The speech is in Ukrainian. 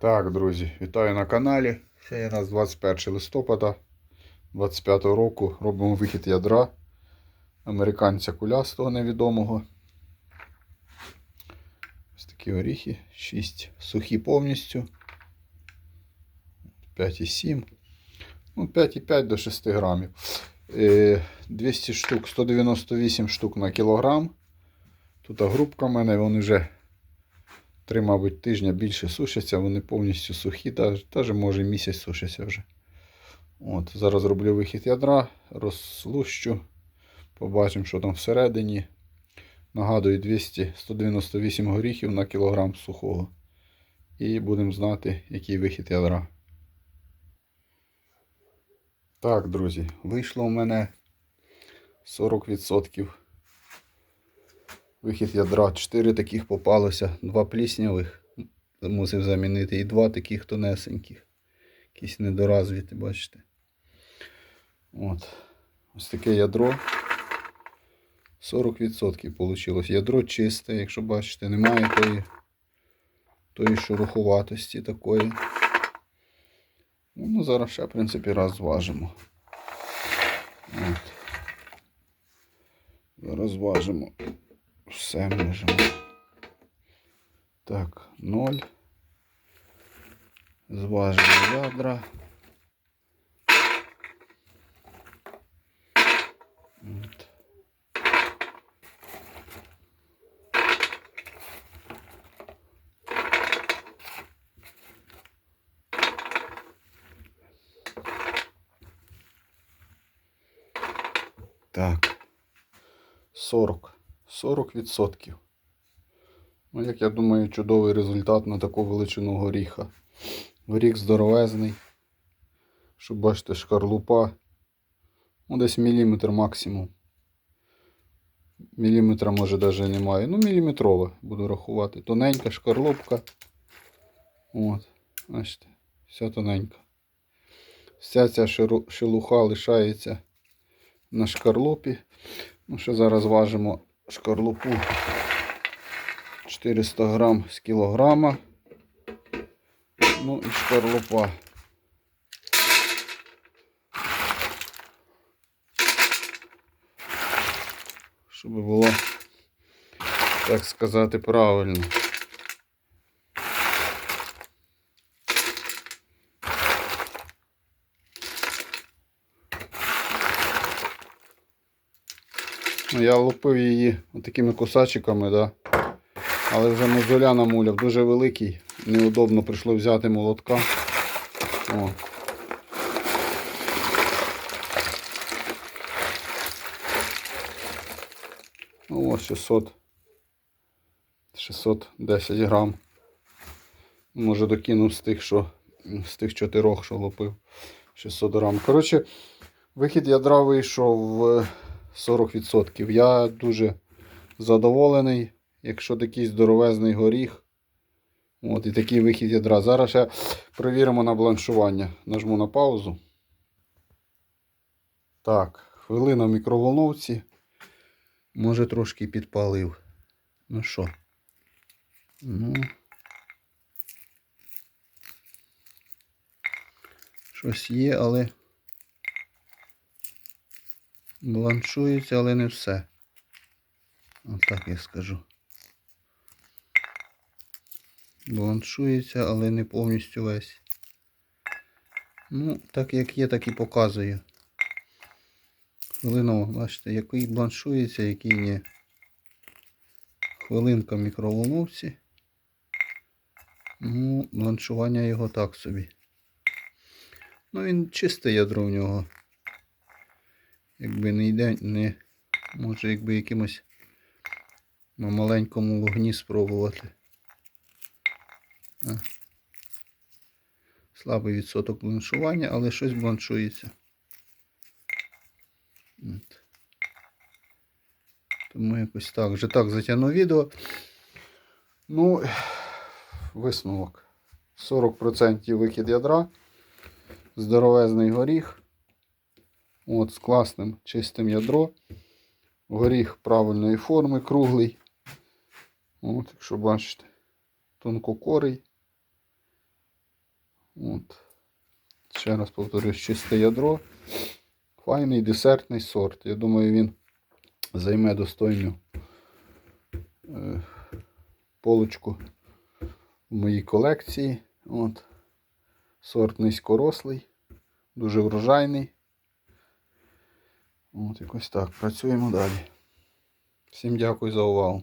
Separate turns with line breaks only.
Так, друзі, вітаю на каналі. Це у нас 21 листопада 25 року. Робимо вихід ядра американця кулястого невідомого. Ось такі оріхи. 6 сухі повністю. 5,7. Ну, 5,5 до 6 грамів. Е, 200 штук, 198 штук на кілограм. Тут грубка в мене, вони вже три, мабуть, тижня більше сушаться, вони повністю сухі, навіть може місяць сушаться вже. От, Зараз роблю вихід ядра, розлущу, побачимо, що там всередині. Нагадую, 200-198 горіхів на кілограм сухого. І будемо знати, який вихід ядра. Так, друзі, вийшло у мене 40%. Вихід ядра. 4 таких попалося, два пліснявих. Мусив замінити. І два таких тонесеньких. Якісь недоразвіті, бачите. От. Ось таке ядро. 40% вийшло. Ядро чисте, якщо бачите, немає тої, тої шуруховатості такої. Ну, зараз ще, в принципі, раз зважимо. От. Зараз зважимо. Все можемо. Так, 0. Зважимо ядра. От. Так. 40. 40%. Ну, як я думаю, чудовий результат на таку величину горіха. Горіх здоровезний. Щоб бачите, шкарлупа. Ну, десь міліметр максимум. Міліметра може навіть немає. Ну, міліметрова буду рахувати. Тоненька шкарлупка. От, бачите, вся тоненька. Вся ця шелуха лишається на шкарлупі. Ну, ще зараз важимо шкарлупу 400 грам з кілограма. Ну і шкарлупа. Щоб було, так сказати, правильно. Я лупив її такими кусачиками, да. але вже мозоля намуляв, дуже великий, неудобно прийшло взяти молотка. О. Ну, ось 600, 610 грам. Може докинув з тих, що з тих чотирьох, що лупив. 600 грам. Коротше, вихід ядра вийшов 40%. Я дуже задоволений, якщо такий здоровезний горіх. От, і такий вихід ядра. Зараз ще перевіримо на бланшування. Нажму на паузу. Так, хвилина в мікроволновці. Може трошки підпалив. Ну що? Ну. Щось є, але бланшується, але не все. Отак я скажу. Бланшується, але не повністю весь. Ну, так як є, так і показую. Хвилину, бачите, який бланшується, який ні. Хвилинка в мікроволновці. Ну, бланшування його так собі. Ну, він чисте ядро в нього. Якби не йде, не може якби якимось на маленькому вогні спробувати. А. Слабий відсоток бланшування, але щось бланшується. От. Тому якось так. Вже так затягнув відео. Ну, висновок. 40% вихід ядра. Здоровезний горіх. От, з класним чистим ядро. Горіх правильної форми, круглий. От, якщо бачите, тонкокорий. От. Ще раз повторюсь, чисте ядро. Файний десертний сорт. Я думаю, він займе достойну е, полочку в моїй колекції. От. Сорт низькорослий, дуже врожайний. От якось так. Працюємо далі. Всім дякую за увагу.